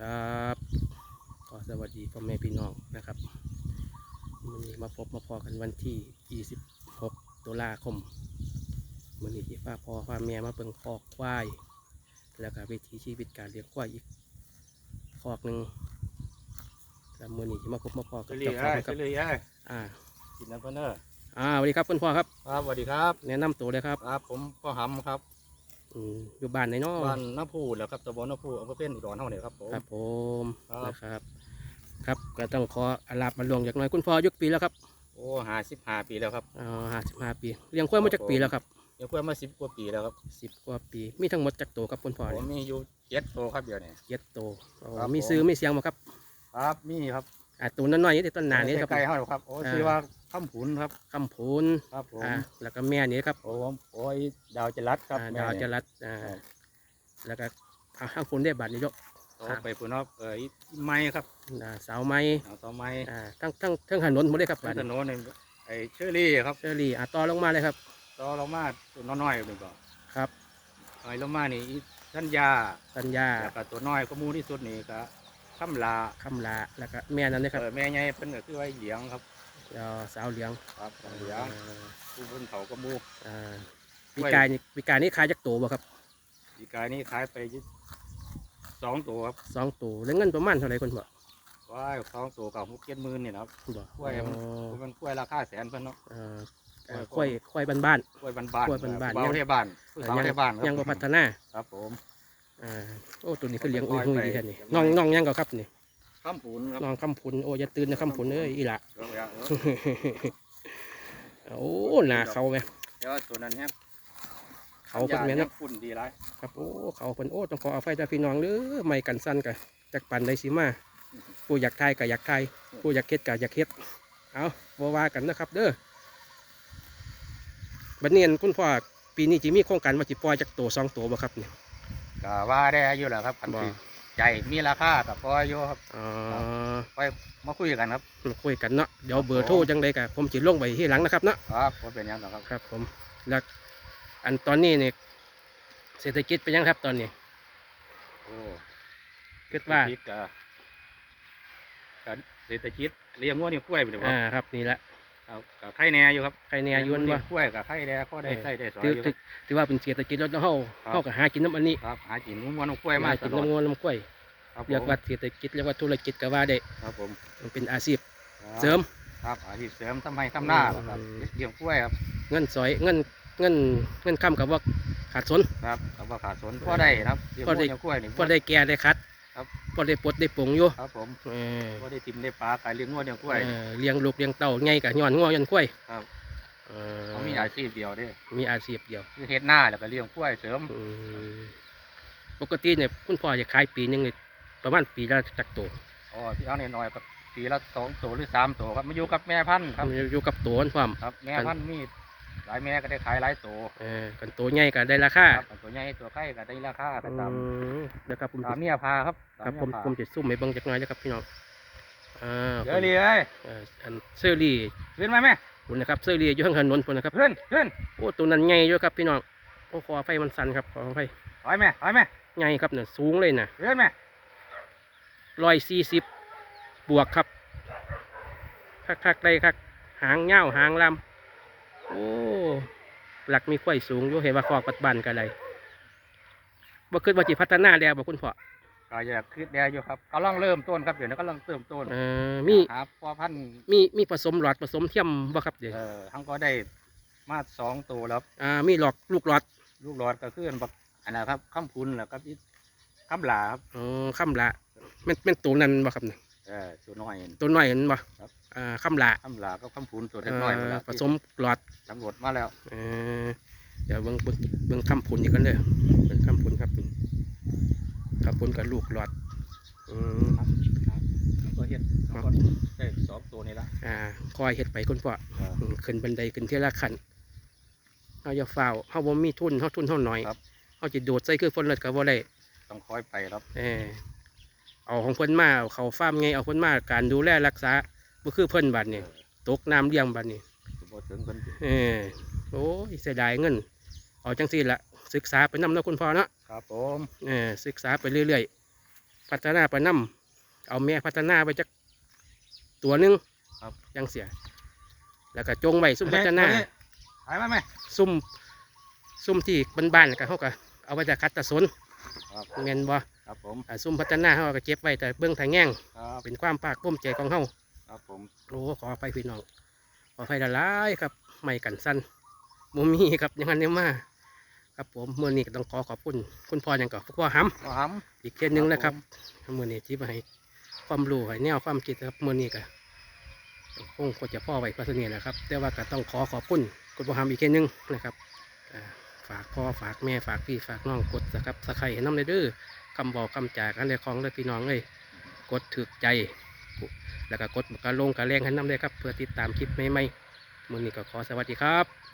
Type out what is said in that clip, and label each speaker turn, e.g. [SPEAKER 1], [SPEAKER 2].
[SPEAKER 1] ครับขอสวัสดีพ่อแม่พี่น้องนะครับวันนี้มาพบมาพอกันวันที่ 26 ตุลาคมวันนี้ที่ฟ้าพ่อฟ้าแม่มาเบิ่งคอกควาย แล้วก็วิถีชีวิตการเลี้ยงควายอีกคอกหนึ่งแล้วมือนี้ที่มาพบมาพอกับ
[SPEAKER 2] เฉลี่
[SPEAKER 1] เจ้ายของ
[SPEAKER 2] ไอ้
[SPEAKER 1] ครับ
[SPEAKER 2] เฉลี่ยไอ้
[SPEAKER 1] อ่า
[SPEAKER 2] กินน้ำเพิ่นเนอร์
[SPEAKER 1] อ่าสวัสดีครับคุณพ่อครับ
[SPEAKER 2] ครับสวัสดีครับ
[SPEAKER 1] แนะนำตัวเลยครับ
[SPEAKER 2] ครับ ผมพ่อหำครับ
[SPEAKER 1] อืมอยู่บ้านไหนเนาะ
[SPEAKER 2] บ้านน้ำพูแล้วครับตำบลน้ำพูอำเภอเพ่นอุดรเท่าเนี่ยครับผม
[SPEAKER 1] ครับผม
[SPEAKER 2] ครับ
[SPEAKER 1] นะครับ ครับก็ต้องขออาลาบมาลงจากหน่อยคุณพ่ออายุกปีแล้วครับ
[SPEAKER 2] โอ้หาสิบห้าปีแล้วครับ
[SPEAKER 1] อ่าห้าสิบห้าปีเลี้ยงควายมาจากปีแล้วครับ
[SPEAKER 2] ยังเพื่อนมาสิบกว่าปีแล้วครับ
[SPEAKER 1] สิบกว่าปี มีทั้งหมดจากตัวครับคุณพ่อ
[SPEAKER 2] ผมมีอยู่เจ็ดโตวครับเดี๋ยวนี้
[SPEAKER 1] เจ็ดตัวอ๋อ
[SPEAKER 2] ครับ
[SPEAKER 1] มี
[SPEAKER 2] ผม
[SPEAKER 1] ซื้อมีเสียงมาครับ
[SPEAKER 2] ครับมีครับ
[SPEAKER 1] อ่าตัวน้อยๆนี่ต้นหนานี่ครับ
[SPEAKER 2] ใกล้ๆเฮาครับโอ้
[SPEAKER 1] อ่า
[SPEAKER 2] ชื่อว่า ข้ามผุนครับ
[SPEAKER 1] คำพูน
[SPEAKER 2] ครับผม
[SPEAKER 1] อ่าแล้วก็แม่นี่ครับ
[SPEAKER 2] โอ้ผมโอ้ยดาวจรัสครับ
[SPEAKER 1] อ่า
[SPEAKER 2] แม่
[SPEAKER 1] ดาว
[SPEAKER 2] เนี่ย
[SPEAKER 1] จรัสอ่า
[SPEAKER 2] ครับ
[SPEAKER 1] แล้วก็อ่าข้างพูนได้บัตรนายก
[SPEAKER 2] โอ้ไปพุ่นเนาะเอ้ยไม้ครับ
[SPEAKER 1] อ่าสาวไม้
[SPEAKER 2] เอาต่อไม้
[SPEAKER 1] อ่าทั้งทั้งทั้งถนนหมดเลยครับ
[SPEAKER 2] ต้
[SPEAKER 1] บั
[SPEAKER 2] น
[SPEAKER 1] ตร
[SPEAKER 2] ถนนนี่ไอ้เชอรี่ครับ
[SPEAKER 1] เชอรี่อ่าต่อลงมาเลยครับ
[SPEAKER 2] ต่อลงมาตัวน้อยๆหนึ่งก่อน
[SPEAKER 1] ครับ
[SPEAKER 2] ไอ้ลงมานี่อีท่านยา
[SPEAKER 1] สัญญา
[SPEAKER 2] แล้วก็ตัวน้อยก็หมูที่สุดนี่ก็คำลา
[SPEAKER 1] คำลาแล้วก็แม่นั้นนะครับ
[SPEAKER 2] เออแม่ใหญ่เพิ่นก็คือไว้เหลียงครับ
[SPEAKER 1] แล้ว สาวเหลือง
[SPEAKER 2] ครับเหลียงผู้เพิ่นเขาก็หมู
[SPEAKER 1] อ่าปีกายนี่ปีกายนี่ขายจากตัวบ่ครับ
[SPEAKER 2] ปีกายนี่ขายไปยี่สองตัวครับ
[SPEAKER 1] สองตัวแล้วเงินประมาณเท่าไหร่คนบอก
[SPEAKER 2] ว้ายสองตัวกับหกเจ็ดหมื่นนี่นะครับ
[SPEAKER 1] บอก
[SPEAKER 2] กล้วยมันมันกล้วยราคาแสนเพิ่นเนาะ
[SPEAKER 1] เอ่อเอ่อค่อยค่อยบ้าน
[SPEAKER 2] กล้วยบ้านๆ
[SPEAKER 1] กล้วยบ้านๆ
[SPEAKER 2] เบาเทบ้านผู้
[SPEAKER 1] ๆ
[SPEAKER 2] สาวเทบ้านครับ
[SPEAKER 1] ยังบ่พัฒนา
[SPEAKER 2] ครับผม
[SPEAKER 1] อ่าโอ้ตัวนี้คือเลี้ยงอุ้ย
[SPEAKER 2] ปล่
[SPEAKER 1] หุ
[SPEAKER 2] อยย
[SPEAKER 1] ดี
[SPEAKER 2] ไป
[SPEAKER 1] แค่นี้น้องน้องยังก็ครับนี่
[SPEAKER 2] ข้ามผุนครับ
[SPEAKER 1] น้องคำพุนโอ้อย่าตื่นนะคำพุนเอ้ยอีหละ
[SPEAKER 2] เดี๋ยวอย่าเออ
[SPEAKER 1] โอ้หนาเขาไหม
[SPEAKER 2] เดี๋ยวตัวนั้นครับ
[SPEAKER 1] เขาเป็นแม่น
[SPEAKER 2] ยั
[SPEAKER 1] เนาะ
[SPEAKER 2] งฝุ่นดีไร
[SPEAKER 1] ครับโอ้เขาเป็นโอ้ต้องขอเอาไฟจากพี่น้องเด้อไม่กันสั้นกันจากปันได้สิมาผู้อยากทายก็อยากทายผู้อยากเฮ็ดก็อยากเฮ็ดเอาบ่ว่ากันนะครับ เด้อบัดนี้อั่นคุณพ่อปีนี้จะมีโครงการว่าสิปล่อยจากตัวสองตัวบ่ครับเนี่ย
[SPEAKER 2] ก็ว่าได้อยู่แหละครับคัน
[SPEAKER 1] บ่
[SPEAKER 2] ที่ ใจมีราคากับพออยู่ครับ
[SPEAKER 1] อ๋อ
[SPEAKER 2] ไปมาคุยกันครับ
[SPEAKER 1] มาคุยกันเนาะเดี๋ยวเบอร์โทรจังไดก็ผมจะลงไปที่หลังนะครับเนาะ
[SPEAKER 2] ครับว่าเป็นหยังหรอกครับ
[SPEAKER 1] ครับผมแล้วอันตอนนี้เนี่ยเศรษฐกิจเป็นยังครับตอนนี้
[SPEAKER 2] โอ้
[SPEAKER 1] คิดว่า
[SPEAKER 2] เศรษฐกิจก็ก็เศรษฐกิจเลี้ยงวัวนี่กล้วยไปเลยครั
[SPEAKER 1] อ่า
[SPEAKER 2] บ
[SPEAKER 1] ครับนี่แหละ
[SPEAKER 2] ครับกับไข่แหน่อยู่ครับ
[SPEAKER 1] ใครเนี่ยยวน
[SPEAKER 2] เลี้
[SPEAKER 1] ว่าย
[SPEAKER 2] งกล้วยกับไข่แหน่ก็ได้
[SPEAKER 1] เออ
[SPEAKER 2] ใส่ได้สอย
[SPEAKER 1] ถือ
[SPEAKER 2] อยู่
[SPEAKER 1] ถือถือว่าเป็นเศรษฐกิจแล้วเฮา
[SPEAKER 2] ครับ
[SPEAKER 1] เฮาก็หากินน้ำอันนี้
[SPEAKER 2] ครับหากินงัวน้ำกล้วยมา
[SPEAKER 1] หา
[SPEAKER 2] ต
[SPEAKER 1] กิน
[SPEAKER 2] ลอด
[SPEAKER 1] น้ำงวน้ำกล้วย
[SPEAKER 2] ครับ
[SPEAKER 1] เรียกว่าเศรษฐกิจเรียกว่าธุรกิจก็ว่าได้
[SPEAKER 2] ครับผม
[SPEAKER 1] มันเป็นอาชีพ
[SPEAKER 2] ครับ
[SPEAKER 1] เสริม
[SPEAKER 2] ครับอาชีพเสริมทำไมทำหน้าครับ
[SPEAKER 1] อืม
[SPEAKER 2] เลี้ยงกล้วยครับ
[SPEAKER 1] เงินสอยเงินเงินเงินค้ำกับว่าขาดสน
[SPEAKER 2] ครับกับว่าขาดสนพอได้ครับเลี้ยง
[SPEAKER 1] พอได้
[SPEAKER 2] วัวเลี้ยงกล้วยนี่
[SPEAKER 1] พอได้แก่ได้คัด
[SPEAKER 2] ครับ
[SPEAKER 1] พอได้ปลดได้ปลงอยู่
[SPEAKER 2] ครับผม
[SPEAKER 1] เออ
[SPEAKER 2] พอได้ทิมได้ปลาขายเลี้ยงงัวเลี้ยงกล้วย
[SPEAKER 1] เออเลี้ยงลูกเลี้ยงเต้าไงกับย้อนงัวย้อนกล้วย
[SPEAKER 2] ครับ
[SPEAKER 1] เออ
[SPEAKER 2] เขามีอาชีพเดียวเด้
[SPEAKER 1] มีอาชีพเดียว
[SPEAKER 2] คือเฮ็ดหน้าแล้วก็เลี้ยงกล้วยเสริม
[SPEAKER 1] อืมปกติเนี่ยคุณพ่อจะขายปีหนึงเนี่ยประมาณปีละจักตัว
[SPEAKER 2] อ๋อที่เอาหน่อยๆกับปีละสองตัวหรือสามตัวครับมาอยู่กับแม่พันธุ์ครับ
[SPEAKER 1] อยู่กับตัวนั่นความ
[SPEAKER 2] ครับแม่พันธุ์มี หลายแม่ก็ได้ขายหลายตัว
[SPEAKER 1] เออกันตัวใหญ่ก็ได้ราคา
[SPEAKER 2] ครับตัวใหญ่ตัวไข่ก็ได้ราคาไปตาม
[SPEAKER 1] อืมแล้วครับผม
[SPEAKER 2] ตามเมียพาครับ
[SPEAKER 1] ครับผม
[SPEAKER 2] ตา
[SPEAKER 1] ผม
[SPEAKER 2] เยพา
[SPEAKER 1] จะซุ่มให้เบิ่งจักหน่อยนะครับพี่น้องอ่า
[SPEAKER 2] เดี๋ยวดีเลย
[SPEAKER 1] เอ่ออันเซอรี่
[SPEAKER 2] ขึ้นมาไหม
[SPEAKER 1] คุณนะครับเซอรี่อยู่ข้างถนนคุณนะครับ
[SPEAKER 2] ขึ้นขึ้น
[SPEAKER 1] โอ้ตัวนั้นใหญ่อยู่ครับพี่น้องโอ้ขอไฟมันสั่นครับขอไฟ
[SPEAKER 2] ถอยไหมถอยไหม
[SPEAKER 1] ใหญ่ครับเนี่ยสูงเลยนะ
[SPEAKER 2] ขึ้นไหม
[SPEAKER 1] ร้อยสี่สิบบวกครับคักคักๆได้ครับหางเงาวหางลำ โอ้หลักมีไฟสูงอยู่เห็นว่าคอกปัดบันกันเลยบ่คิดว่าจิพัฒนาแล้วบ่คุณพ่อ
[SPEAKER 2] ก็อยากคิดแดอยู่ครับกำลังเริ่มต้นครับเดี๋ยวนี้กำลังเติมต้น
[SPEAKER 1] เอ่อมี
[SPEAKER 2] หาพ่อพันธุ์
[SPEAKER 1] มีมีผสมหลอดผสมเทียมบ่ครับเดี๋ยว
[SPEAKER 2] เอ่อทั้งก็ได้มาสองตัวแล้ว
[SPEAKER 1] อ่ามีหลอกลูกหลอด
[SPEAKER 2] ลูกหลอดก็คืออันบักอันนะครับข้ามพุนแล้วก็อีกข้ามหลาครับ
[SPEAKER 1] อ๋อคำละแม่นแม่นตัวนั้นบ่ครับเนี่ย
[SPEAKER 2] เออตัวน้อย
[SPEAKER 1] ตัวน้อยเห็นบ่
[SPEAKER 2] ครับ
[SPEAKER 1] อ่าคำละ
[SPEAKER 2] ข้ามหลาก็ข้ามพุนตัว
[SPEAKER 1] เอ่
[SPEAKER 2] เล็กน้อยหมด
[SPEAKER 1] อ
[SPEAKER 2] แล้ว
[SPEAKER 1] ผสมหลอด
[SPEAKER 2] ตำรวจมาแล้ว
[SPEAKER 1] เอ่อเดี๋ยวเบิ่งเบิ่งเบิ่งคำพุนอีกกันเด้อเบิ่งคำพุนครับคำพุนกับลูกหลอดอืม
[SPEAKER 2] ครับครับก็เฮ็ด
[SPEAKER 1] ครับ
[SPEAKER 2] ก็ได้สองตัวนี้ละ
[SPEAKER 1] อ่าคอยเฮ็ดไปคุณพ่อ
[SPEAKER 2] เออ
[SPEAKER 1] อืมขึ้นบันไดขึ้นเทีละขั้นเฮาอย่าฝ้าวเฮาบ่มีทุนเฮาทุนเฮาน้อย
[SPEAKER 2] ครับ
[SPEAKER 1] เฮาสิโดดใส่คือฝนเลิศก็บ่ได้
[SPEAKER 2] ต้องคอยไปครับ
[SPEAKER 1] เออ เอาของเพิ่นมาเอาเขาฟาร์มไงเอาเพิ่นมาการดูแลรักษาบ่คือเพิ่นบัดนี้ตกน้ำเลี้ยงบัดนี้
[SPEAKER 2] บ่ถึงเพิ่น
[SPEAKER 1] เออโอ้ยเสียดายเงิน เอาจังสี่ละศึกษาไปนำเนาะคุณพ่อเนาะ
[SPEAKER 2] ครับผม
[SPEAKER 1] เออศึกษาไปเรื่อยๆ พัฒนาไปนํเอาแม่พัฒนาไปจักตัวหนึง
[SPEAKER 2] ครับ
[SPEAKER 1] ยังเสีย แล้วก็จงไว้ซุ่มพัฒนา
[SPEAKER 2] หายมาไหม
[SPEAKER 1] ซุ่มซุ่มที่บ้านๆก็เขาก็เอาไว้จะคัดตะสน
[SPEAKER 2] ครับ
[SPEAKER 1] เงินบ่
[SPEAKER 2] ครับผม
[SPEAKER 1] อ่าซุ่มพัฒนาเขาก็เก็บไว้แต่เบื้องทางแง่ง
[SPEAKER 2] ครับ
[SPEAKER 1] เป็นความภาคภูมิใจของเฮา
[SPEAKER 2] ครับผม
[SPEAKER 1] โอ้ขออภัยพี่น้องขออภัยละลายครับไม่กันสั้นมุมีครับอยังงั้นเนี่ยมาครับผมเมื่อนี้ก็ต้องขอขอบคุณคุณพ่ออย่างก่อนพ่อหำ
[SPEAKER 2] ก็ห
[SPEAKER 1] อีกเช่นหนึง
[SPEAKER 2] ครับ
[SPEAKER 1] นะครับมื่อนี้ที่มาให้ความรู้ให้แนวความคิดครับมื่อนี้ก็คงควรจะพ่อไว้ก็เสนีนะครับ แต่ว่าก็ต้องขอขอบคุณคุณพ่อหำอีกเช่นหนึงนะครับอ่าฝากพ่อฝากแม่ฝากพี่ฝากน้องกดนะครับสไครให้น้ำเลยเด้อ คำบอกคำจากกันเลยของเลยพี่น้องเลยกดถึกใจ แล้วก็กดกระลงกระแรงให้น้ำเลยครับ เพื่อติดตามคลิปใหม่ๆมือนี้ก็ขอสวัสดีครับ